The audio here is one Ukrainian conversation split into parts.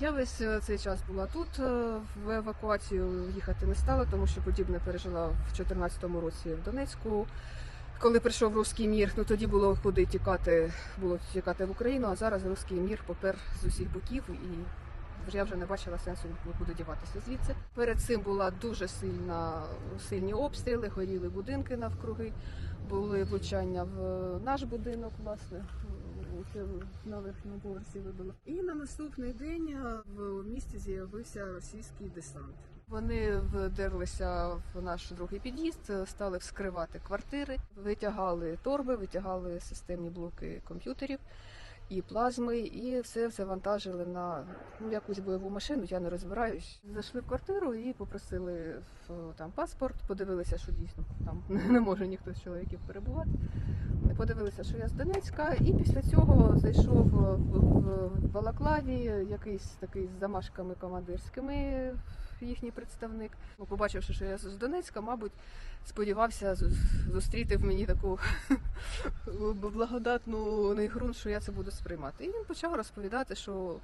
Я весь е, цей час була тут. е, В евакуацію їхати не стала, тому що подібне пережила в 2014 році в Донецьку. Коли прийшов руський мір, ну тоді було куди тікати, було тікати в Україну, а зараз руський мір попер з усіх боків і я вже не бачила сенсу нікуди діватися звідси. Перед цим була дуже сильна сильні обстріли, горіли будинки навкруги, були влучання в наш будинок, власне. Це на верхньому поверсі вибило. І на наступний день е, в місті з'явився російський десант. Вони вдерлися в наш другий під'їзд, е, стали вскривати квартири, витягали торби, витягали системні блоки комп'ютерів і плазми, і все завантажили на ну, якусь бойову машину. Я не розбираюсь. Зайшли в квартиру і попросили в, там паспорт. Подивилися, що дійсно там не може ніхто з чоловіків перебувати. Подивилися, що я з Донецька, і після цього зайшов в, Балаклаві якийсь такий з замашками командирськими їхній представник. Ну, Побачивши, що я з Донецька, мабуть, сподівався зустріти в мені таку благодатну ґрунт, що я це буду сприймати. І він почав розповідати, що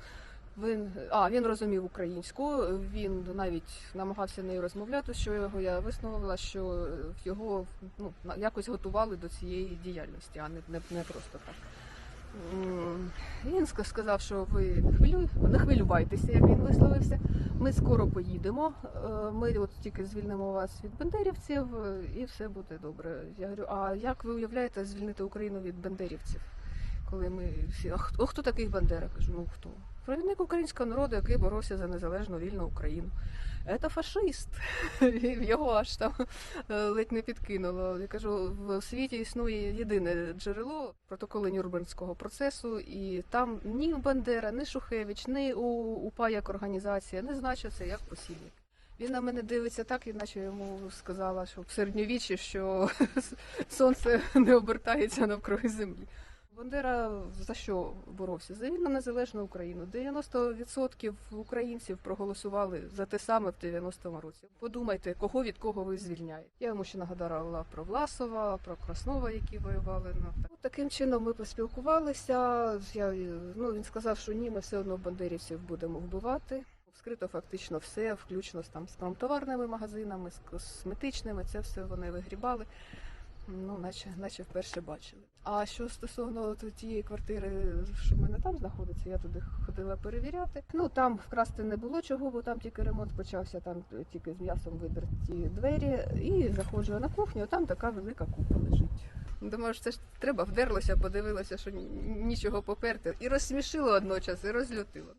він, а, він розумів українську, він навіть намагався нею розмовляти, що його я висновила, що його ну, якось готували до цієї діяльності, а не, не, не просто так. Він сказав, що ви хвилю... не хвилювайтеся, як він висловився. Ми скоро поїдемо. е, Ми от тільки звільнимо вас від бандерівців, е, і все буде добре. Я говорю, а як ви уявляєте звільнити Україну від бандерівців? Коли ми всі, а хто, хто такий Бандера? Кажу, ну хто? Провідник українського народу, який боровся за незалежну вільну Україну. Це фашист. Його аж там е, ледь не підкинуло. Я кажу, в світі існує єдине джерело протоколи Нюрнберзького процесу, і там ні Бандера, ні Шухевич, ні УПА як організація не значаться як посібник. Він на мене дивиться так, іначе йому сказала, що в середньовіччі, що сонце не обертається навкруги землі. Бандера за що боровся? За вільну незалежну Україну. 90% українців проголосували за те саме в 90-му році. Подумайте, кого від кого ви звільняєте. Я йому ще нагадала про Власова, про Краснова, які воювали. Так. Таким чином ми поспілкувалися. Я, ну, він сказав, що ні, ми все одно бандерівців будемо вбивати. Вскрито фактично все, включно з там з промтоварними магазинами, з косметичними. Це все вони вигрібали. Ну, наче, наче вперше бачили. А що стосовно тієї квартири, що в мене там знаходиться, я туди ходила перевіряти. Ну там вкрасти не було чого, бо там тільки ремонт почався, там тільки з м'ясом видерті двері. І заходжу на кухню, там така велика купа лежить. Думаю, що це ж треба вдерлося, подивилася, що нічого поперти. І розсмішило одночас, і розлютило.